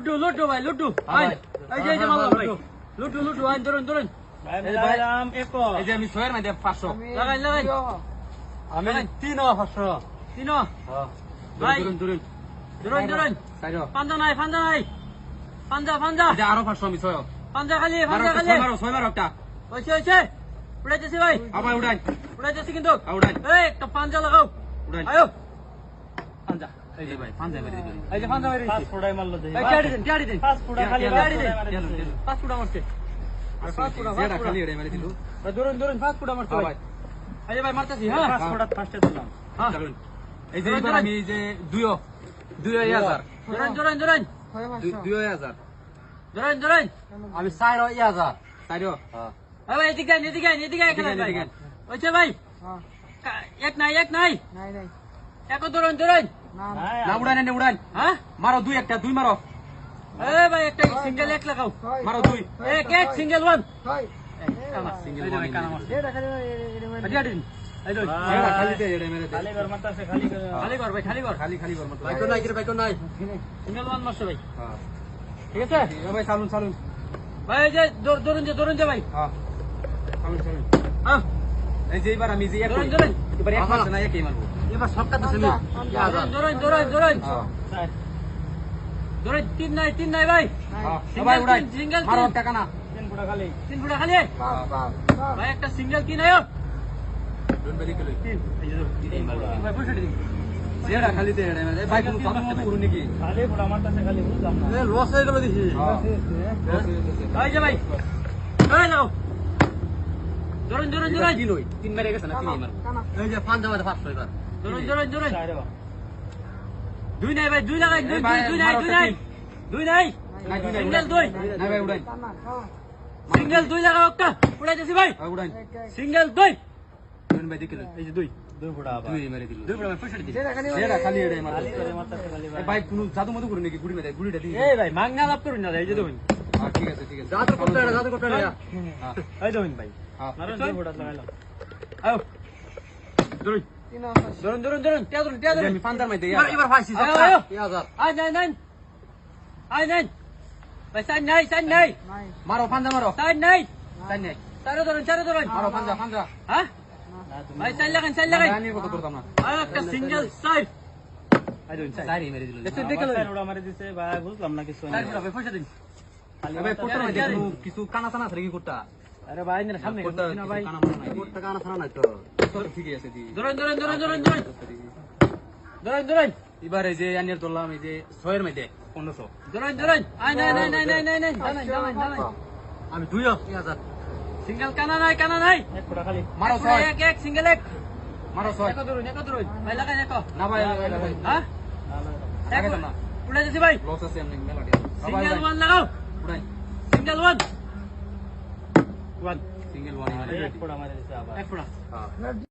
Ludo ludo ভাই ludo আইন এই যে মাল্লা ভাই লুডু। লুডু আইন ধরুন ধরুন। ভাই এই যে এক এই যে আমি ছয়ের মধ্যে পাঁচশো। লাগাই লাগাই। আমি তিন পাঁচশো। তিনো হ্যাঁ। ভাই। ধরুন ধরুন। ধরুন ধরুন। পাঞ্জা নাই পাঞ্জা নাই। পাঞ্জা পাঞ্জা। এই যে আরও পাঁচশো আমি ছয় পাঞ্জা খালি পাঞ্জা খালি। মারো ছয় মারো একটা। হয়েছে হয়েছে। উড়াইতেছি ভাই। আবার উড়াই। উড়াইতেছি কিন্তু। উড়াই। এই একটা পাঞ্জা লাগাও। উড়াই। আয়ো। এই যে ভাই এই যে পাঞ্জা মেরে পাঁচ ফুটাই মারলো দেন দেন। খালি দেন। আর যেটা খালি মেরে দিল। ভাই, ধরুন ধরুন পাঁচ ফুটা হ্যাঁ ভাই। ভাই। এই যে ভাই মারতেছি হ্যাঁ। পাঁচ ফার্স্টে দিলাম। হ্যাঁ। এই যে এবার আমি এই যে দুইও দুই হাজার। দুই- দুই আমি চার হাজার। চারো হ্যাঁ। ভাই ভাই এদিকে এদিকে এদিকে এখানে ভাই এদিকে ভাই কা- এক নাই এক নাই। এক ধরুন নাই, না উড়ান এনে উড়ান হ্যাঁ? মারো দুই একটা দুই মারো। এই ভাই একটা সিঙ্গেল এক লাগাও? মারো দুই। এক এক সিঙ্গেল ওয়ান সিঙ্গেল ওয়ান মারছে ভাই। হ্যাঁ। ঠিক আছে? ভাই চালুন চালুন। ভাই এই যে ধর- ধরুন যে ধরুন যে ভাই। হ্যাঁ। চালুন চালুন। হ্যাঁ। এই যে এবার আমি যে এক এবার এক মারছে না একই মারবো। এবার সব কাটতেছে নি ধরুন ধরুন ধরুন হ্যাঁ তিন নাই তিন নাই ভাই। হ্যাঁ ভাই উড়াই। তিন, single মারো টাকা না। তিন ফুটা খালি। তিন ফুটা খালি। ভাই একটা সিঙ্গেল। ভাই পয়সা দিন। খালি দে ভাই কোন জাদু মতো করুন নাকি? খালি ফুটা মারতাছে, খালি বুঝলাম না। লস হয়ে গেল দেখি। হ্যাঁ। এই ভাই এই নাও ধরুন ধরুন ধরুন। তিন হই তিন মেরে গেছে না? তিনই মারবো। এই যে পাঁচ জামাতে পাঁচশো এবার। ধরুন চার বা। দুই নাই ভাই দুই লাগাই দুই ভাই, দুই দুই নাই দুই নাই। দুই নাই। দুই সিঙ্গেল দুই। না ভাই উড়াই। সিঙ্গেল দুই লাগাও একটা। উড়াইতেছি ভাই। ভাই উড়াই। সিঙ্গেল দুই। ডোন বেলি কই এই যে দুই। দুই ফুটা দুই মেরে দিল। দুই ফুটা ভাই পয়সা দিন খালি এড়ে খালি করে মারতাছে, ভাই। ভাই কোন জাদু মতো করুন নাকি? গুড়ি মেরে গুড়িটা দিই এই ভাই মাংনা লাভ করুন না এই যে দেখুন হ্যাঁ ঠিক। হ্যাঁ হ্যাঁ নাই নাই নাই ভাই সাইন নাই সাইন নাই হ্যাঁ সিঙ্গেল সাইড আই দেখুন সাইড দিছে, বুঝলাম না কিছু কানা সানা আছে কি করতা আরে ভাই না সামনে না ভাই। কানা নাই? করতে কানা সানা নাই তো? ঠিকই আছে দি? ধরুন ধরুন ধরুন ধরুন ধরুন। ধরুন ধরুন। এবার এই যে আনিয়ার ধরলাম এই যে ছয়ের মধ্যে পনেরোশো। ধরুন ধরুন। আয় নাই নাই নাই নাই নাই নাই জানাই জানাই জানাই। আমি দুই হাজার। সিঙ্গেল কানা নাই কানা নাই। এক মারো ছয়। এক এক সিঙ্গেল এক। মারো ছয়। এক ধরুন এক ধরুন। ভাই লাগাই এক না ভাই হ্যাঁ? না। উড়ে যাচ্ছি ভাই। লস আছে এমনি মেলাটি সিঙ্গেল ওয়ান লাগাও। উড়াই single one one single one এক ফুটা মারি